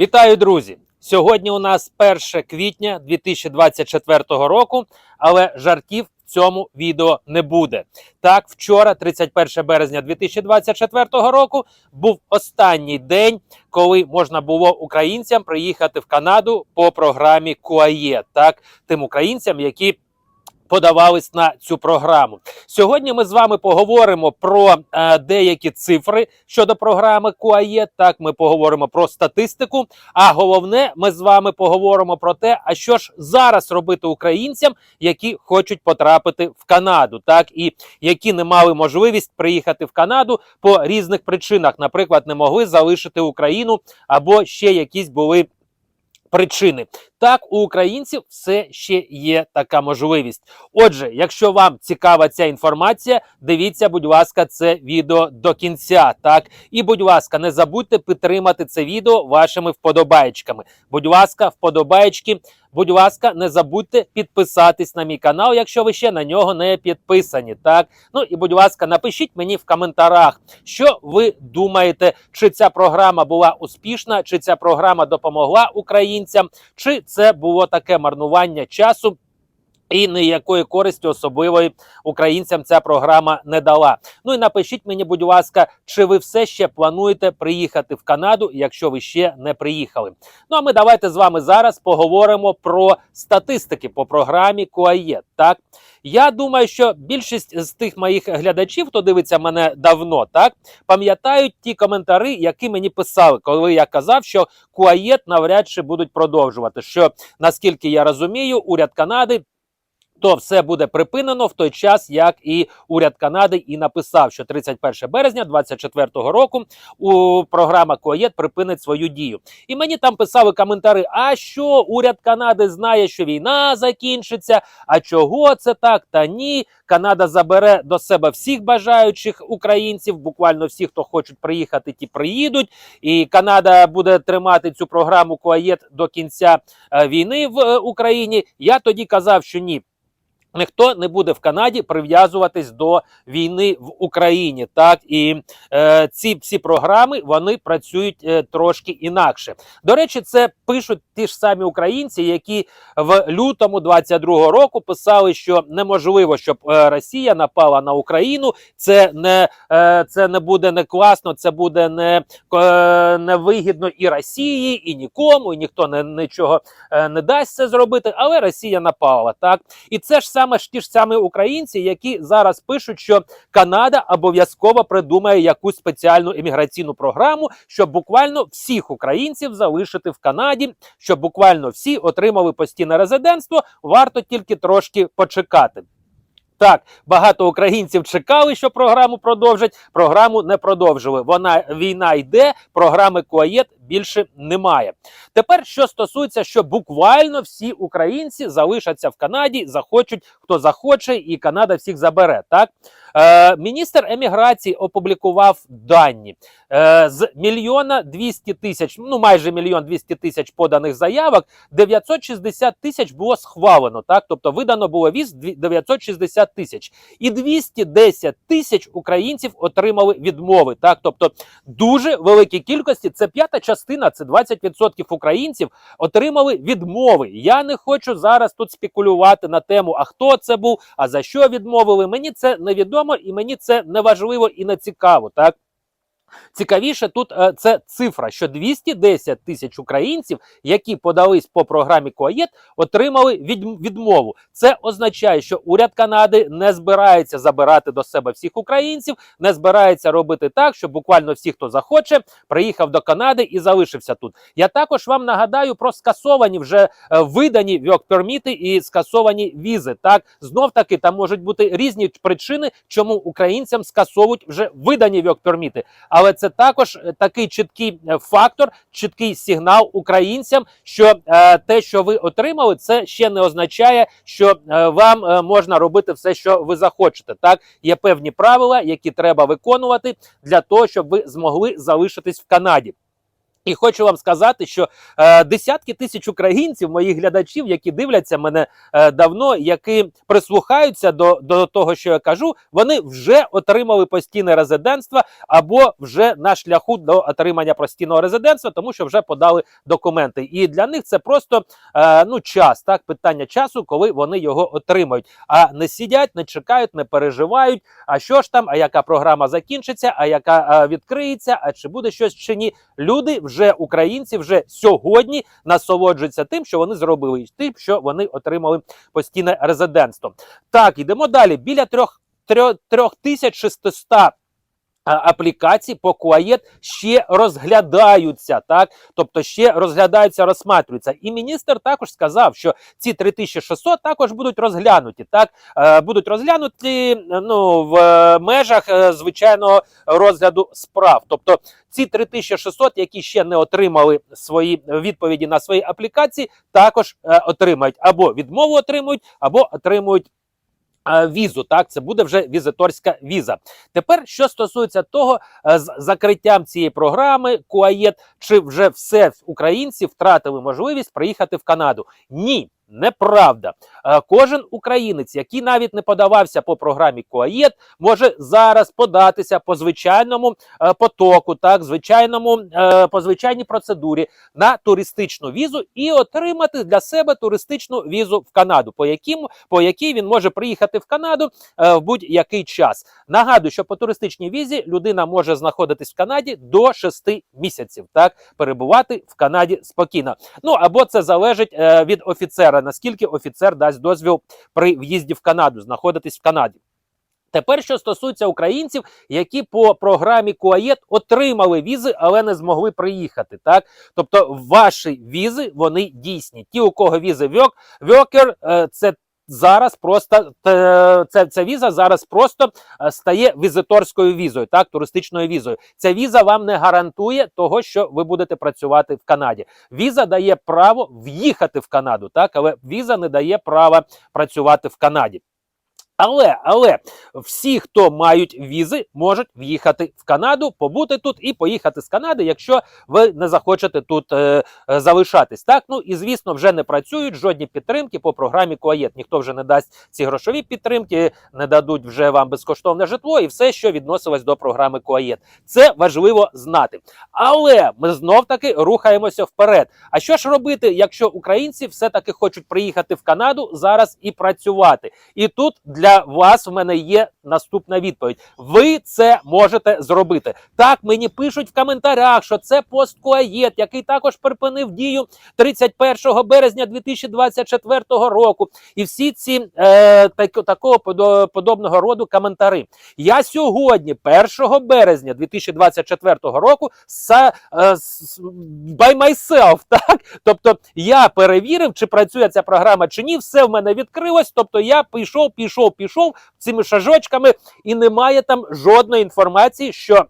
Вітаю, друзі! Сьогодні у нас 1 квітня 2024 року, але жартів в цьому відео не буде. Так, вчора, 31 березня 2024 року, був останній день, коли можна було українцям приїхати в Канаду по програмі КУАЄ. Так, тим українцям, які подавались на цю програму. Сьогодні ми з вами поговоримо про е, деякі цифри щодо програми КУАЄ. Так, ми поговоримо про статистику. А головне, ми з вами поговоримо про те, а що ж зараз робити українцям, які хочуть потрапити в Канаду, так і які не мали можливість приїхати в Канаду по різних причинах, наприклад, не могли залишити Україну або ще якісь були. Причини так у українців все ще є така можливість. Отже, якщо вам цікава ця інформація, дивіться, будь ласка, це відео до кінця. Так і будь ласка, не забудьте підтримати це відео вашими вподобаєчками. Будь ласка, вподобаєчки. Будь ласка, не забудьте підписатись на мій канал, якщо ви ще на нього не підписані. Так, ну і будь ласка, напишіть мені в коментарях, що ви думаєте, чи ця програма була успішна, чи ця програма допомогла українцям, чи це було таке марнування часу. І ніякої користі особливої українцям ця програма не дала. Ну і напишіть мені, будь ласка, чи ви все ще плануєте приїхати в Канаду, якщо ви ще не приїхали. Ну а ми давайте з вами зараз поговоримо про статистики по програмі КУАЄ. Так я думаю, що більшість з тих моїх глядачів, хто дивиться мене давно, так пам'ятають ті коментари, які мені писали, коли я казав, що КУАЄТ навряд чи будуть продовжувати. Що наскільки я розумію, уряд Канади то все буде припинено в той час, як і уряд Канади і написав, що 31 березня 2024 року у програма КОЄТ припинить свою дію. І мені там писали коментари: а що уряд Канади знає, що війна закінчиться? А чого це так? Та ні. Канада забере до себе всіх бажаючих українців, буквально всі, хто хочуть приїхати, ті приїдуть. І Канада буде тримати цю програму КОАЄТ до кінця е, війни в е, Україні. Я тоді казав, що ні. Ніхто не буде в Канаді прив'язуватись до війни в Україні. Так і е, ці всі програми вони працюють е, трошки інакше. До речі, це пишуть ті ж самі українці, які в лютому 22-го року писали, що неможливо, щоб е, Росія напала на Україну. Це не е, це не буде не класно, це буде не, е, не вигідно і Росії, і нікому, і ніхто не нічого е, не дасть зробити. Але Росія напала так, і це ж саме ж ті ж самі українці, які зараз пишуть, що Канада обов'язково придумає якусь спеціальну імміграційну програму, щоб буквально всіх українців залишити в Канаді, щоб буквально всі отримали постійне резидентство. Варто тільки трошки почекати. Так, багато українців чекали, що програму продовжать. Програму не продовжили. Вона війна йде, програми КОАЄТ більше немає. Тепер що стосується, що буквально всі українці залишаться в Канаді, захочуть хто захоче, і Канада всіх забере. Так е, міністр еміграції опублікував дані е, з мільйона 200 тисяч, ну майже мільйон 200 тисяч поданих заявок. 960 тисяч було схвалено. Так, тобто видано було віз 960 тисяч, і 210 тисяч українців отримали відмови. Так, тобто дуже великі кількості. Це п'ята частина, це 20% українців отримали відмови. Я не хочу зараз тут спекулювати на тему, а хто це був, а за що відмовили. Мені це невідомо і мені це не важливо і не цікаво. Так. Цікавіше тут е, це цифра, що 210 тисяч українців, які подались по програмі КОАЄТ, отримали відмову. Це означає, що уряд Канади не збирається забирати до себе всіх українців, не збирається робити так, щоб буквально всі, хто захоче, приїхав до Канади і залишився тут. Я також вам нагадаю про скасовані вже е, видані вьок-перміти і скасовані візи. Так знов таки там можуть бути різні причини, чому українцям скасовують вже видані вьок-перміти. Але це також е, такий чіткий е, фактор, чіткий сигнал українцям, що е, те, що ви отримали, це ще не означає, що вам можна робити все, що ви захочете. Так є певні правила, які треба виконувати для того, щоб ви змогли залишитись в Канаді. І хочу вам сказати, що е, десятки тисяч українців, моїх глядачів, які дивляться мене е, давно, які прислухаються до, до того, що я кажу, вони вже отримали постійне резидентство або вже на шляху до отримання постійного резидентства, тому що вже подали документи. І для них це просто е, ну час, так питання часу, коли вони його отримають. А не сидять, не чекають, не переживають. А що ж там, а яка програма закінчиться, а яка е, відкриється, а чи буде щось чи ні. Люди вже українці вже сьогодні насолоджуються тим, що вони зробили, і тим, що вони отримали постійне резидентство. Так, йдемо далі. Біля трьох трьох- 3600 а, аплікацій по КУАЄТ ще розглядаються, так тобто ще розглядаються, розсматрюються. І міністр також сказав, що ці 3600 також будуть розглянуті. Так Е, будуть розглянуті ну в е, межах е, звичайного розгляду справ. Тобто ці 3600, які ще не отримали свої відповіді на свої аплікації, також отримають або відмову отримують, або отримують. Візу, так, це буде вже візиторська віза. Тепер, що стосується того, е, з закриттям цієї програми КУАЄТ, чи вже все українці втратили можливість приїхати в Канаду? Ні. Неправда, Е, кожен українець, який навіть не подавався по програмі КУАЄТ, може зараз податися по звичайному е, потоку, так звичайному е, по звичайній процедурі на туристичну візу і отримати для себе туристичну візу в Канаду, по яким по якій він може приїхати в Канаду в будь-який час. Нагадую, що по туристичній візі людина може знаходитись в Канаді до 6 місяців, так перебувати в Канаді спокійно. Ну або це залежить від офіцера, наскільки офіцер дасть дозвіл при в'їзді в Канаду, знаходитись в Канаді. Тепер, що стосується українців, які по програмі КУАЄТ отримали візи, але не змогли приїхати. Так, тобто, ваші візи вони дійсні. Ті, у кого візи вьок, вьокер, е, це зараз просто е, це, ця віза зараз просто е, стає візиторською візою, так, туристичною візою. Ця віза вам не гарантує того, що ви будете працювати в Канаді. Віза дає право в'їхати в Канаду, так, але віза не дає права працювати в Канаді. Але але всі, хто мають візи, можуть в'їхати в Канаду, побути тут і поїхати з Канади, якщо ви не захочете тут е, е, залишатись. Так ну і звісно, вже не працюють жодні підтримки по програмі КОАЄТ. Ніхто вже не дасть ці грошові підтримки, не дадуть вже вам безкоштовне житло і все, що відносилось до програми КОАЄТ. Це важливо знати. Але ми знов таки рухаємося вперед. А що ж робити, якщо українці все таки хочуть приїхати в Канаду зараз і працювати? І тут для вас в мене є наступна відповідь. Ви це можете зробити. Так мені пишуть в коментарях, що це пост КОАЄТ, який також припинив дію 31 березня 2024 року. І всі ці е, так, такого подобного роду коментари. Я сьогодні, 1 березня 2024 року, са, е, с- by myself, так? Тобто я перевірив, чи працює ця програма чи ні. Все в мене відкрилось. Тобто я пішов, пішов, пішов цими шажочками, і немає там жодної інформації, що.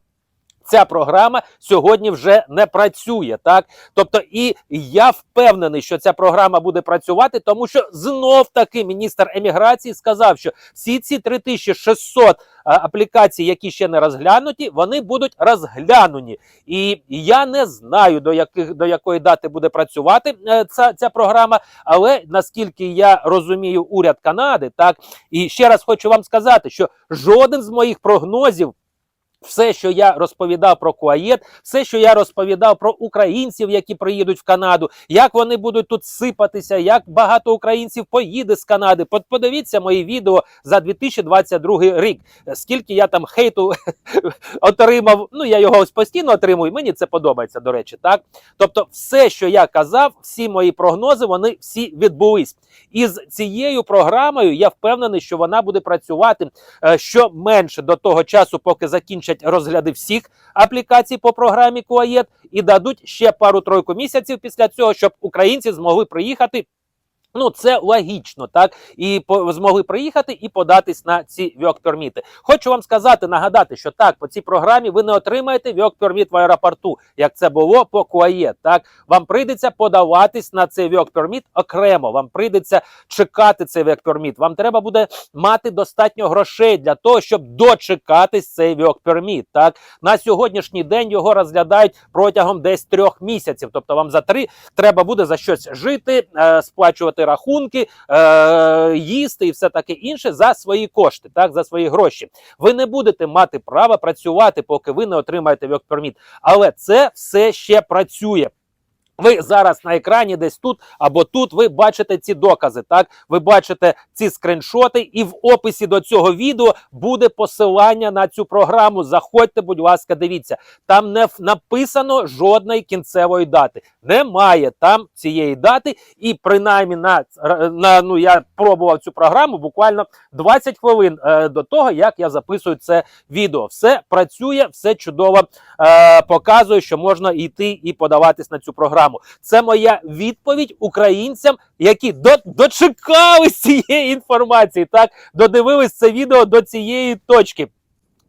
Ця програма сьогодні вже не працює, так тобто, і я впевнений, що ця програма буде працювати, тому що знов таки міністр еміграції сказав, що всі ці 3600 а, аплікацій, які ще не розглянуті, вони будуть розглянуті. І я не знаю до яких до якої дати буде працювати е, ця, ця програма. Але наскільки я розумію, уряд Канади, так і ще раз хочу вам сказати, що жоден з моїх прогнозів. Все, що я розповідав про Куаєт, все, що я розповідав про українців, які приїдуть в Канаду, як вони будуть тут сипатися, як багато українців поїде з Канади. Подивіться мої відео за 2022 рік. Скільки я там хейту отримав. Ну я його ось постійно отримую. Мені це подобається, до речі, так. Тобто, все, що я казав, всі мої прогнози, вони всі відбулись. І з цією програмою я впевнений, що вона буде працювати е, що менше до того часу, поки закінчать розгляди всіх аплікацій по програмі КУАЄТ, і дадуть ще пару-тройку місяців після цього, щоб українці змогли приїхати. Ну, це логічно, так і по, змогли приїхати і податись на ці вьок-перміти. Хочу вам сказати, нагадати, що так по цій програмі ви не отримаєте вьок-перміт в аеропорту, як це було по КУАЄ. Так вам прийдеться подаватись на цей вьок-перміт окремо. Вам прийдеться чекати цей вьок-перміт. Вам треба буде мати достатньо грошей для того, щоб дочекатись цей вьок-перміт. Так на сьогоднішній день його розглядають протягом десь трьох місяців. Тобто, вам за три треба буде за щось жити, е, сплачувати рахунки, е, їсти і все таке інше за свої кошти, так за свої гроші. Ви не будете мати права працювати, поки ви не отримаєте вьок-перміт. Але це все ще працює. Ви зараз на екрані, десь тут або тут, ви бачите ці докази. Так, ви бачите ці скриншоти, і в описі до цього відео буде посилання на цю програму. Заходьте, будь ласка, дивіться. Там не написано жодної кінцевої дати. Немає там цієї дати, і принаймні на, на ну я пробував цю програму буквально 20 хвилин е, до того, як я записую це відео. Все працює, все чудово е, показує, що можна йти і подаватись на цю програму. Це моя відповідь українцям, які до, дочекались цієї інформації, так додивились це відео до цієї точки.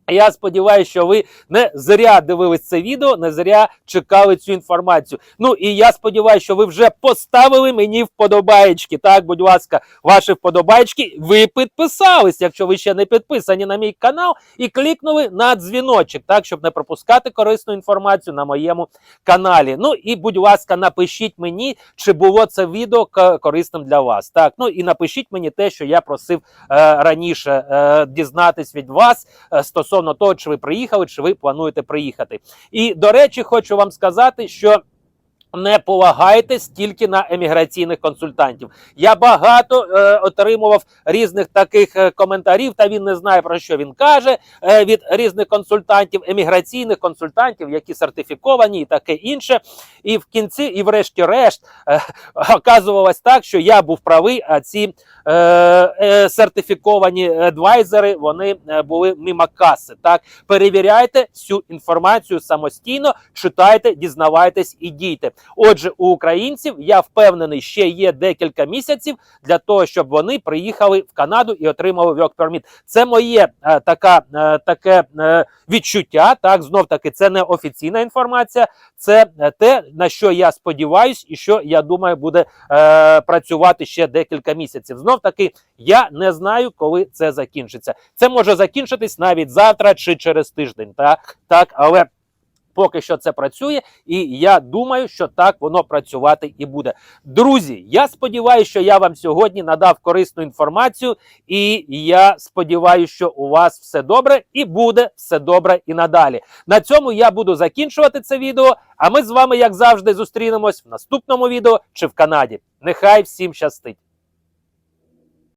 Я сподіваюся, що ви не зря дивились це відео, не зря чекали цю інформацію. Ну і я сподіваюся, що ви вже поставили мені вподобаєчки. Так, будь ласка, ваші вподобаєчки. Ви підписались, якщо ви ще не підписані на мій канал, і клікнули на дзвіночок, так, щоб не пропускати корисну інформацію на моєму каналі. Ну і будь ласка, напишіть мені, чи було це відео корисним для вас. Так, ну і напишіть мені те, що я просив е, раніше е, дізнатись від вас е, того, чи ви приїхали, чи ви плануєте приїхати. І до речі, хочу вам сказати, що. Не полагайтесь тільки на еміграційних консультантів. Я багато е, отримував різних таких е, коментарів, та він не знає про що він каже е, від різних консультантів, еміграційних консультантів, які сертифіковані і таке інше. І в кінці, і врешті-решт, е, оказувалось так, що я був правий, а ці е, е, сертифіковані адвайзери вони е, були мимо каси. Так перевіряйте всю інформацію самостійно, читайте, дізнавайтесь і дійте. Отже, у українців я впевнений, ще є декілька місяців для того, щоб вони приїхали в Канаду і отримали work permit. Це моє е, така е, таке е, відчуття. Так знов таки, це не офіційна інформація, це те на що я сподіваюсь, і що я думаю буде е, працювати ще декілька місяців. Знов таки, я не знаю, коли це закінчиться. Це може закінчитись навіть завтра чи через тиждень. Так, так, але. Поки що це працює, і я думаю, що так воно працювати і буде. Друзі, я сподіваюся, що я вам сьогодні надав корисну інформацію, і я сподіваюся, що у вас все добре і буде все добре і надалі. На цьому я буду закінчувати це відео. А ми з вами, як завжди, зустрінемось в наступному відео чи в Канаді. Нехай всім щастить!